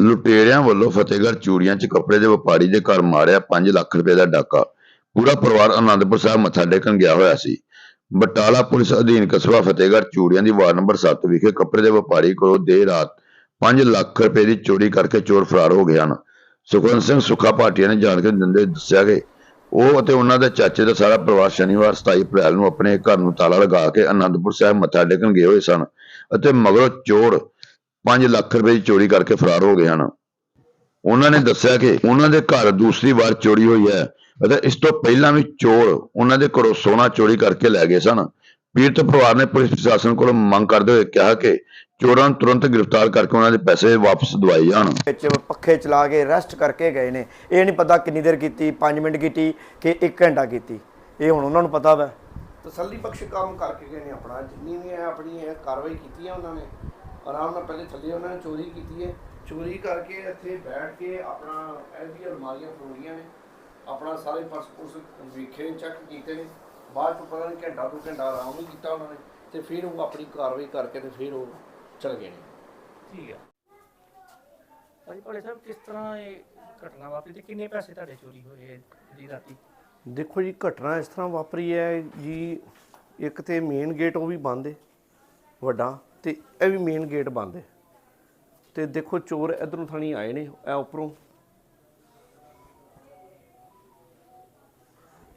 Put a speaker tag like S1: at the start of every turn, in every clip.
S1: ਲੁਟੇਰਿਆਂ ਵੱਲੋਂ ਫਤਿਹਗੜ੍ਹ ਚੂੜੀਆਂ 'ਚ ਕੱਪੜੇ ਦੇ ਵਪਾਰੀ ਦੇ ਘਰ ਮਾਰਿਆ 5 ਲੱਖ ਰੁਪਏ ਦਾ ਡਾਕਾ। ਪੂਰਾ ਪਰਿਵਾਰ ਅਨੰਦਪੁਰ ਸਾਹਿਬ ਮੱਥਾ ਟੇਕਣ ਗਿਆ ਹੋਇਆ ਸੀ। ਬਟਾਲਾ ਪੁਲਿਸ ਅਧੀਨ ਕਸਬਾ ਫਤਿਹਗੜ੍ਹ ਚੂੜੀਆਂ ਦੀ ਵਾਰਡ ਨੰਬਰ 7 ਵਿਖੇ ਕੱਪੜੇ ਦੇ ਵਪਾਰੀ ਕੋਲੋਂ ਦੇਰ ਰਾਤ 5 ਲੱਖ ਰੁਪਏ ਦੀ ਚੋਰੀ ਕਰਕੇ ਚੋਰ ਫਰਾਰ ਹੋ ਗਏ ਹਨ। ਸੁਖਵੰਤ ਸਿੰਘ ਸੁੱਖਾ ਭਾਟੀਆ ਨੇ ਜਾਣਕਾਰੀ ਦਿੰਦੇ ਦੱਸਿਆ ਕਿ ਉਹ ਅਤੇ ਉਹਨਾਂ ਦੇ ਚਾਚੇ ਦਾ ਸਾਰਾ ਪਰਿਵਾਰ ਸ਼ਨੀਵਾਰ 27 ਅਪ੍ਰੈਲ ਨੂੰ ਆਪਣੇ ਘਰ ਨੂੰ ਤਾਲਾ ਲਗਾ ਕੇ ਅਨੰਦਪੁਰ ਸਾਹਿਬ ਮੱਥਾ ਟੇਕਣ ਗਏ ਹੋਏ ਸਨ ਅਤੇ ਮਗਰੋਂ ਚੋਰ 5 ਲੱਖ ਰੁਪਏ ਦੀ ਚੋਰੀ ਕਰਕੇ ਫਰਾਰ ਹੋ ਗਏ ਹਨ। ਉਹਨਾਂ ਨੇ ਦੱਸਿਆ ਕਿ ਉਹਨਾਂ ਦੇ ਘਰ ਦੂਸਰੀ ਵਾਰ ਚੋਰੀ ਹੋਈ ਹੈ ਅਤੇ ਇਸ ਤੋਂ ਪਹਿਲਾਂ ਵੀ ਚੋਰ ਉਹਨਾਂ ਦੇ ਘਰੋਂ ਸੋਨਾ ਚੋਰੀ ਕਰਕੇ ਲੈ ਗਏ ਸਨ। ਪੀੜਤ ਪਰਿਵਾਰ ਨੇ ਪੁਲਿਸ ਪ੍ਰਸ਼ਾਸਨ ਕੋਲੋਂ ਮੰਗ ਕਰਦੇ ਹੋਏ ਕਿਹਾ ਕਿ ਚੋਰਾਂ ਨੂੰ ਤੁਰੰਤ ਗ੍ਰਿਫਤਾਰ ਕਰਕੇ ਉਹਨਾਂ ਦੇ ਪੈਸੇ ਵਾਪਸ ਦਿਵਾਏ ਜਾਣ।
S2: ਵਿੱਚ ਪੱਖੇ ਚਲਾ ਕੇ ਰੈਸਟ ਕਰਕੇ ਗਏ ਨੇ। ਇਹ ਨਹੀਂ ਪਤਾ ਕਿੰਨੀ ਦੇਰ ਕੀਤੀ 5 ਮਿੰਟ ਕੀਤੀ ਕਿ 1 ਘੰਟਾ ਕੀਤੀ। ਇਹ ਹੁਣ ਉਹਨਾਂ ਨੂੰ ਪਤਾ ਵਾ।
S3: ਤਸੱਲੀ ਬਖਸ਼ ਕੰਮ ਕਰਕੇ ਗਏ ਨੇ ਆਪਣਾ? ਜਿੰਨੀ ਵੀ ਹੈ ਆਪਣੀ ਇਹ ਕਾਰਵਾਈ ਕੀਤੀ ਹੈ ਉਹਨਾਂ ਨੇ। ਆਰਾਮ ਨਾਲ ਪਹਿਲੇ ਥੱਲੇ ਉਹਨਾਂ ਨੇ ਚੋਰੀ ਕੀਤੀ ਹੈ। ਚੋਰੀ ਕਰਕੇ ਇੱਥੇ ਬੈਠ ਕੇ ਆਪਣਾ ਇਹਦੀਆਂ ਅਲਮਾਰੀਆਂ ਫਰੋੜੀਆਂ ਨੇ। ਆਪਣਾ ਸਾਰੇ ਪਰਸ ਪੁਰਸ ਵੇਖੇ ਚੈੱਕ ਕੀਤੇ ਨੇ। ਬਾਅਦ ਚ ਪਤਾ ਨਹੀਂ ਘੰਟਾ ਦੋ ਘੰਟਾ ਆਰਾਮ ਹੀ ਕੀਤਾ ਉਹਨਾਂ ਨੇ ਤੇ ਫਿਰ ਉਹ ਆਪਣੀ ਕਾਰਵਾਈ ਕਰਕੇ ਤੇ ਫਿਰ ਉਹ ਚਲ ਗਏ ਨੇ।
S4: ਠੀਕ ਆ। ਭਾਜੀ ਭੋਲੇ ਸਾਹਿਬ ਕਿਸ ਤਰ੍ਹਾਂ ਇਹ ਘਟਨਾ ਵਾਪਰੀ ਤੇ ਕਿੰਨੇ ਪੈਸੇ ਤੁਹਾਡੇ ਚੋਰੀ ਹੋਏ ਜੀ ਰਾਤੀ?
S3: ਦੇਖੋ ਜੀ ਘਟਨਾ ਇਸ ਤਰ੍ਹਾਂ ਵਾਪਰੀ ਹੈ ਜੀ ਇੱਕ ਤੇ ਮੇਨ ਗੇਟ ਉਹ ਵੀ ਬੰਦ ਹੈ ਵੱਡਾ। ਤੇ ਇਹ ਵੀ ਮੇਨ ਗੇਟ ਬੰਦ ਹੈ। ਤੇ ਦੇਖੋ ਚੋਰ ਇਧਰੋਂ ਥਾਣੀ ਆਏ ਨੇ, ਇਹ ਉੱਪਰੋਂ।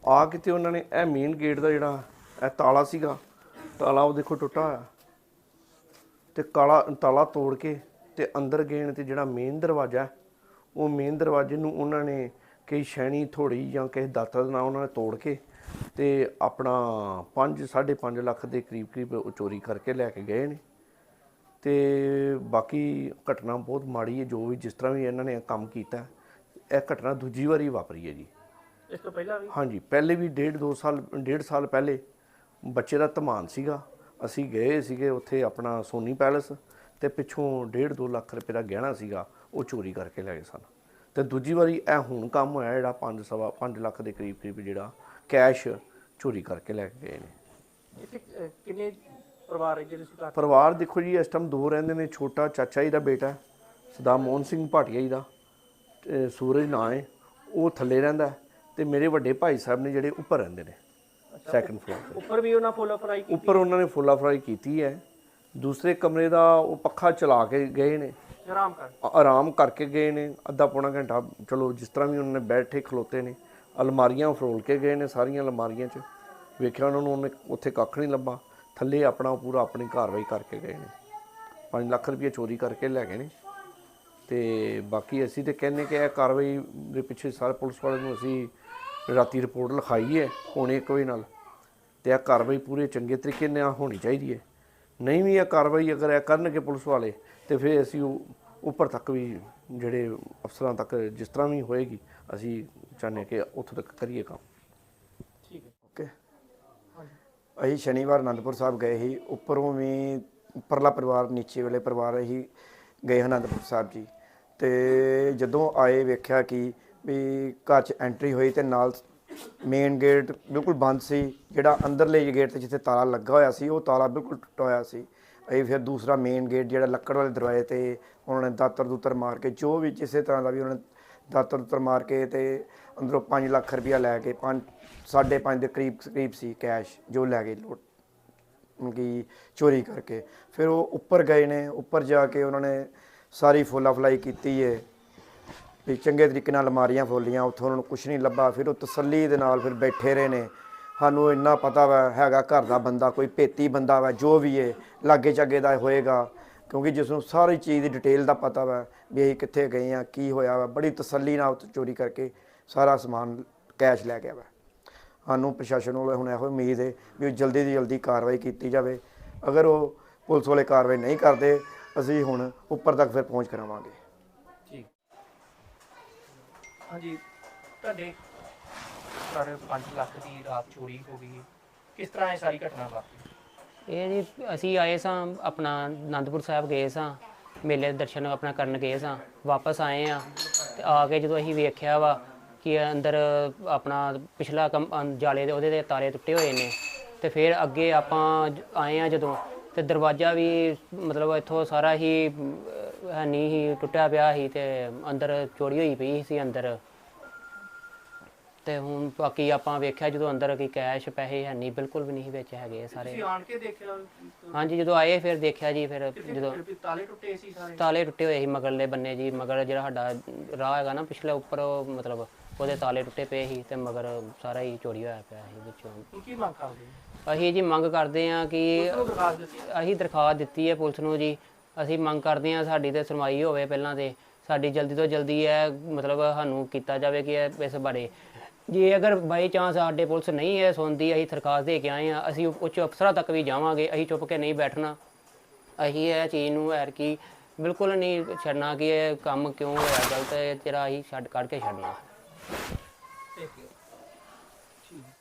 S3: ਆ ਕੇ ਤੇ ਉਹਨਾਂ ਨੇ, ਇਹ ਮੇਨ ਗੇਟ ਦਾ ਜਿਹੜਾ ਇਹ ਤਾਲਾ ਸੀਗਾ, ਤਾਲਾ ਉਹ ਦੇਖੋ ਟੁੱਟਾ ਹੋਇਆ। ਤੇ ਕਾਲਾ ਤਾਲਾ ਤੋੜ ਕੇ ਤੇ ਅੰਦਰ ਗਏ ਨੇ ਤੇ ਜਿਹੜਾ ਮੇਨ ਦਰਵਾਜ਼ਾ, ਉਹ ਮੇਨ ਦਰਵਾਜ਼ੇ ਨੂੰ ਉਹਨਾਂ ਨੇ ਕਈ ਸ਼ੈਣੀ ਥੋੜੀ ਜਾਂ ਕਿਸੇ ਦਾਤਰ ਦੇ ਨਾਲ ਉਹਨਾਂ ਨੇ ਤੋੜ ਕੇ ਤੇ ਆਪਣਾ 5 5.5 ਲੱਖ ਦੇ ਕਰੀਬ ਕਰੀਬ ਉਹ ਚੋਰੀ ਕਰਕੇ ਲੈ ਕੇ ਗਏ ਨੇ। ਤੇ ਬਾਕੀ ਘਟਨਾ ਬਹੁਤ ਮਾੜੀ ਹੈ ਜੋ ਵੀ ਜਿਸ ਤਰ੍ਹਾਂ ਵੀ ਇਹਨਾਂ ਨੇ ਕੰਮ ਕੀਤਾ ਇਹ ਘਟਨਾ ਦੂਜੀ ਵਾਰੀ ਵਾਪਰੀ ਹੈ ਜੀ।
S4: ਇਸ ਤੋਂ ਪਹਿਲਾਂ ਵੀ?
S3: ਹਾਂਜੀ ਪਹਿਲੇ ਵੀ ਡੇਢ ਦੋ ਸਾਲ ਡੇਢ ਸਾਲ ਪਹਿਲੇ ਬੱਚੇ ਦਾ ਧਮਾਨ ਸੀਗਾ। ਅਸੀਂ ਗਏ ਸੀਗੇ ਉੱਥੇ ਆਪਣਾ ਸੋਨੀ ਪੈਲਸ ਤੇ ਪਿੱਛੋਂ ਡੇਢ ਦੋ ਲੱਖ ਰੁਪਏ ਦਾ ਗਹਿਣਾ ਸੀਗਾ ਉਹ ਚੋਰੀ ਕਰਕੇ ਲੈ ਗਏ ਸਨ। ਤੇ ਦੂਜੀ ਵਾਰੀ ਇਹ ਹੁਣ ਕੰਮ ਹੋਇਆ ਜਿਹੜਾ 5 ਸਵਾ 5 ਲੱਖ ਦੇ ਕਰੀਬ ਕਰੀਬ ਜਿਹੜਾ ਕੈਸ਼ ਚੋਰੀ ਕਰਕੇ ਲੈ ਕੇ ਗਏ ਨੇ।
S4: ਕਿੰਨੇ ਪਰਿਵਾਰ ਰਹਿੰਦੇ ਤੁਸੀਂ
S3: ਪਰਿਵਾਰ ਦੇਖੋ ਜੀ ਇਸ ਟਾਈਮ ਦੋ ਰਹਿੰਦੇ ਨੇ ਛੋਟਾ ਚਾਚਾ ਜੀ ਦਾ ਬੇਟਾ ਸਦਾ ਮੋਹਨ ਸਿੰਘ ਭਾਟੀਆ ਜੀ ਦਾ ਸੂਰਜ ਨਾਂ ਹੈ ਉਹ ਥੱਲੇ ਰਹਿੰਦਾ ਤੇ ਮੇਰੇ ਵੱਡੇ ਭਾਈ ਸਾਹਿਬ ਨੇ ਜਿਹੜੇ ਉੱਪਰ ਰਹਿੰਦੇ ਨੇ ਸੈਕੰਡ ਫਲੋਰ ਤੇ।
S4: ਉੱਪਰ ਵੀ ਉਹਨਾਂ ਫੋਲੋ ਫਰਾਈ ਕੀਤੀ?
S3: ਉੱਪਰ ਉਹਨਾਂ ਨੇ ਫੁੱਲਾ ਫਰਾਈ ਕੀਤੀ ਹੈ ਦੂਸਰੇ ਕਮਰੇ ਦਾ ਉਹ ਪੱਖਾ ਚਲਾ ਕੇ ਗਏ ਨੇ।
S4: ਆਰਾਮ ਕਰ।
S3: ਆਰਾਮ ਕਰਕੇ ਗਏ ਨੇ ਅੱਧਾ ਪੌਣਾ ਘੰਟਾ ਚਲੋ ਜਿਸ ਤਰ੍ਹਾਂ ਵੀ ਉਹਨਾਂ ਨੇ ਬੈਠੇ ਖਲੋਤੇ ਨੇ ਅਲਮਾਰੀਆਂ ਫਰੋਲ ਕੇ ਗਏ ਨੇ ਸਾਰੀਆਂ ਅਲਮਾਰੀਆਂ 'ਚ ਵੇਖਿਆ ਉਹਨਾਂ ਨੂੰ ਉਹਨੇ ਉੱਥੇ ਕੱਖ ਨਹੀਂ ਲੱਭਾ। ਥੱਲੇ ਆਪਣਾ ਪੂਰਾ ਆਪਣੀ ਕਾਰਵਾਈ ਕਰਕੇ ਗਏ ਨੇ। 5 ਲੱਖ ਰੁਪਏ ਚੋਰੀ ਕਰਕੇ ਲੈ ਗਏ ਨੇ। ਤੇ ਬਾਕੀ ਅਸੀਂ ਤੇ ਕਹਿੰਨੇ ਕਿ ਇਹ ਕਾਰਵਾਈ ਦੇ ਪਿੱਛੇ ਸਾਰੇ ਪੁਲਿਸ ਵਾਲਿਆਂ ਨੂੰ ਅਸੀਂ ਰਾਤੀ ਰਿਪੋਰਟ ਲਿਖਾਈ ਹੈ ਹੋਣੇ ਇੱਕ ਵਜੇ ਨਾਲ। ਤੇ ਇਹ ਕਾਰਵਾਈ ਪੂਰੇ ਚੰਗੇ ਤਰੀਕੇ ਨਾਲ ਹੋਣੀ ਚਾਹੀਦੀ ਹੈ। ਨਹੀਂ ਵੀ ਇਹ ਕਾਰਵਾਈ ਅਗਰ ਇਹ ਕਰਨਗੇ ਪੁਲਿਸ ਵਾਲੇ, ਤੇ ਫਿਰ ਅਸੀਂ ਉਹ ਉੱਪਰ ਤੱਕ ਵੀ ਜਿਹੜੇ ਅਫਸਰਾਂ ਤੱਕ ਜਿਸ ਤਰ੍ਹਾਂ ਵੀ ਹੋਏਗੀ, ਅਸੀਂ ਚਾਹੁੰਦੇ ਹਾਂ ਕਿ ਉੱਥੋਂ ਤੱਕ ਕਰੀਏ ਕੰਮ
S4: ਠੀਕ ਹੈ
S2: ਓਕੇ ਅਸੀਂ ਸ਼ਨੀਵਾਰ ਅਨੰਦਪੁਰ ਸਾਹਿਬ ਗਏ ਸੀ। ਉੱਪਰੋਂ ਵੀ ਉੱਪਰਲਾ ਪਰਿਵਾਰ, ਨੀਚੇ ਵਾਲੇ ਪਰਿਵਾਰ ਅਸੀਂ ਗਏ ਅਨੰਦਪੁਰ ਸਾਹਿਬ ਜੀ। ਤੇ ਜਦੋਂ ਆਏ ਵੇਖਿਆ ਕਿ ਵੀ ਘਰ 'ਚ ਐਂਟਰੀ ਹੋਈ ਤੇ ਨਾਲ ਮੇਨ ਗੇਟ ਬਿਲਕੁਲ ਬੰਦ ਸੀ। ਜਿਹੜਾ ਅੰਦਰਲੇ ਗੇਟ ਤੇ ਜਿੱਥੇ ਤਾਲਾ ਲੱਗਾ ਹੋਇਆ ਸੀ, ਉਹ ਤਾਲਾ ਬਿਲਕੁਲ ਟੁੱਟਾ ਹੋਇਆ ਸੀ। ਅਸੀਂ ਫਿਰ ਦੂਸਰਾ ਮੇਨ ਗੇਟ ਜਿਹੜਾ ਲੱਕੜ ਵਾਲੇ ਦਰਵਾਜ਼ੇ ਤੇ ਉਹਨਾਂ ਨੇ ਦਾਤਰ ਦੂਤਰ ਮਾਰ ਕੇ ਜੋ ਵੀ ਕਿਸੇ ਤਰ੍ਹਾਂ ਦਾ ਵੀ ਉਹਨਾਂ ਨੇ ਦਾਤਰ ਦੂਤਰ ਮਾਰ ਕੇ ਤੇ ਅੰਦਰੋਂ 5 ਲੱਖ ਰੁਪਇਆ ਲੈ ਕੇ 5 5.5 ਦੇ ਕਰੀਬ ਕਰੀਬ ਸੀ ਕੈਸ਼ ਜੋ ਲੈ ਗਏ ਲੁੱਟ ਕਿ ਚੋਰੀ ਕਰਕੇ। ਫਿਰ ਉਹ ਉੱਪਰ ਗਏ ਨੇ, ਉੱਪਰ ਜਾ ਕੇ ਉਹਨਾਂ ਨੇ ਸਾਰੀ ਫੋਲਾ ਫਲਾਈ ਕੀਤੀ ਹੈ ਵੀ ਚੰਗੇ ਤਰੀਕੇ ਨਾਲ ਅਲਮਾਰੀਆਂ ਫੋਲੀਆਂ, ਉੱਥੋਂ ਉਹਨਾਂ ਨੂੰ ਕੁਝ ਨਹੀਂ ਲੱਭਾ। ਫਿਰ ਉਹ ਤਸੱਲੀ ਦੇ ਨਾਲ ਫਿਰ ਬੈਠੇ ਰਹੇ ਨੇ। ਸਾਨੂੰ ਇੰਨਾ ਪਤਾ ਵਾ, ਹੈਗਾ ਘਰ ਦਾ ਬੰਦਾ, ਕੋਈ ਭੇਤੀ ਬੰਦਾ ਵਾ, ਜੋ ਵੀ ਹੈ ਲਾਗੇ ਚਾਗੇ ਦਾ ਹੋਏਗਾ। ਕਿਉਂਕਿ ਜਿਸ ਨੂੰ ਸਾਰੀ ਚੀਜ਼ ਦੀ ਡਿਟੇਲ ਦਾ ਪਤਾ ਵਾ ਵੀ ਅਸੀਂ ਕਿੱਥੇ ਗਏ ਆ ਕੀ ਹੋਇਆ ਵਾ, ਬੜੀ ਤਸੱਲੀ ਨਾਲ ਉੱਥੇ ਚੋਰੀ ਕਰਕੇ ਸਾਰਾ ਸਮਾਨ ਕੈਸ਼ ਲੈ ਗਿਆ ਵਾ। ਸਾਨੂੰ ਪ੍ਰਸ਼ਾਸਨ ਵੱਲੋਂ ਹੁਣ ਇਹੋ ਉਮੀਦ ਹੈ ਵੀ ਉਹ ਜਲਦੀ ਤੋਂ ਜਲਦੀ ਕਾਰਵਾਈ ਕੀਤੀ ਜਾਵੇ। ਅਗਰ ਉਹ ਪੁਲਿਸ ਵਾਲੇ ਕਾਰਵਾਈ ਨਹੀਂ ਕਰਦੇ, ਅਸੀਂ ਹੁਣ ਉੱਪਰ ਤੱਕ ਫਿਰ ਪਹੁੰਚ ਕਰਾਵਾਂਗੇ।
S4: ਠੀਕ। ਹਾਂਜੀ, ਤੁਹਾਡੇ ਘਰ 5 ਲੱਖ ਦੀ ਰਾਤ ਚੋਰੀ ਹੋ ਗਈ ਕਿਸ ਤਰ੍ਹਾਂ ਇਹ ਸਾਰੀ ਘਟਨਾ ਵਾਪਰੀ?
S5: ਇਹ ਜੀ ਅਸੀਂ ਆਏ ਸਾਂ ਆਪਣਾ ਆਨੰਦਪੁਰ ਸਾਹਿਬ ਗਏ ਸਾਂ ਮੇਲੇ ਦੇ ਦਰਸ਼ਨ ਆਪਣਾ ਕਰਨ ਗਏ ਸਾਂ ਵਾਪਸ ਆਏ ਆ ਤੇ ਆ ਕੇ ਜਦੋਂ ਅਸੀਂ ਵੇਖਿਆ ਵਾ ਕਿ ਅੰਦਰ ਆਪਣਾ ਪਿਛਲਾ ਕੰਮ ਅੰ- ਜਾਲੇ ਦੇ ਉਹਦੇ ਦੇ ਤਾਰੇ ਟੁੱਟੇ ਹੋਏ ਨੇ ਤੇ ਫਿਰ ਅੱਗੇ ਆਪਾਂ ਜ- ਆਏ ਆ ਜਦੋਂ ਤੇ ਦਰਵਾਜ਼ਾ ਵੀ ਮਤਲਬ ਇੱਥੋਂ ਸਾਰਾ ਹੀ ਅਮ, ਹੈ ਨਹੀਂ ਸੀ ਟੁੱਟਿਆ ਪਿਆ ਸੀ ਤੇ ਅੰਦਰ ਚੋਰੀ ਹੋਈ ਪਈ ਸੀ ਅੰਦਰ। ਤੇ ਹੁਣ ਬਾਕੀ ਆਪਾਂ ਵੇਖਿਆ ਜਦੋਂ ਅੰਦਰ ਕੀ ਕੈਸ਼ ਪੈਸੇ ਹੈ ਨਹੀਂ ਬਿਲਕੁਲ ਵੀ ਨਹੀਂ ਵਿੱਚ ਹੈਗੇ ਸਾਰੇ।
S4: ਤੁਸੀਂ ਆਣ ਕੇ ਦੇਖਿਆ
S5: ਹਾਂਜੀ ਜਦੋਂ ਆਏ ਫਿਰ ਦੇਖਿਆ ਜੀ ਫਿਰ ਜਦੋਂ
S4: ਤਾਲੇ ਟੁੱਟੇ ਸੀ ਸਾਰੇ?
S5: ਤਾਲੇ ਟੁੱਟੇ ਹੋਏ ਸੀ ਮਗਰਲੇ ਬੰਨੇ ਜੀ ਮਗਰ ਜਿਹੜਾ ਸਾਡਾ ਰਾਹ ਹੈਗਾ ਨਾ ਪਿਛਲੇ ਉੱਪਰ ਉਹ ਮਤਲਬ ਉਹਦੇ ਤਾਲੇ ਟੁੱਟੇ ਪਏ ਸੀ ਤੇ ਮਗਰ ਸਾਰਾ ਹੀ ਚੋਰੀ ਹੋਇਆ ਪਿਆ ਸੀ ਵਿੱਚੋਂ।
S4: ਹੁਣ ਕੀ ਮੰਗ ਕਰਦੇ?
S5: ਅਸੀਂ ਜੀ ਮੰਗ ਕਰਦੇ ਹਾਂ ਕਿ
S4: ਕਿਹਨੂੰ ਦਰਖਾਸਤ ਦਿੱਤੀ
S5: ਅਸੀਂ ਦਰਖਾਸਤ ਦਿੱਤੀ ਹੈ ਪੁਲਿਸ ਨੂੰ ਜੀ। ਅਸੀਂ ਮੰਗ ਕਰਦੇ ਹਾਂ ਸਾਡੀ ਤੇ ਸੁਣਵਾਈ ਹੋਵੇ ਪਹਿਲਾਂ ਤੇ। ਸਾਡੀ ਜਲਦੀ ਤੋਂ ਜਲਦੀ ਹੈ ਮਤਲਬ ਸਾਨੂੰ ਕੀਤਾ ਜਾਵੇ ਕਿ ਇਹ- ਇਸ ਬਾਰੇ ਜੇ ਅਗਰ ਬਾਈ ਚਾਂਸ ਸਾਡੇ ਪੁਲਿਸ ਨਹੀਂ ਹੈ ਸੁਣਦੀ, ਅਸੀਂ ਦਰਖਾਸਤ ਦੇ ਕੇ ਆਏ ਹਾਂ, ਅਸੀਂ ਉੱਚ ਅਫਸਰਾਂ ਤੱਕ ਵੀ ਜਾਵਾਂਗੇ, ਅਸੀਂ ਚੁੱਪ ਕੇ ਨਹੀਂ ਬੈਠਣਾ। ਅਸੀਂ ਇਹ ਚੀਜ਼ ਨੂੰ ਐਰ ਕੀ ਬਿਲਕੁਲ ਨਹੀਂ ਛੱਡਣਾ ਕਿ ਇਹ ਕੰਮ ਕਿਉਂ ਹੋਇਆ, ਗਲਤ ਹੈ ਤੇਰਾ ਅਸੀਂ ਛੱਡ, ਕੱਢ ਕੇ ਛੱਡਣਾ।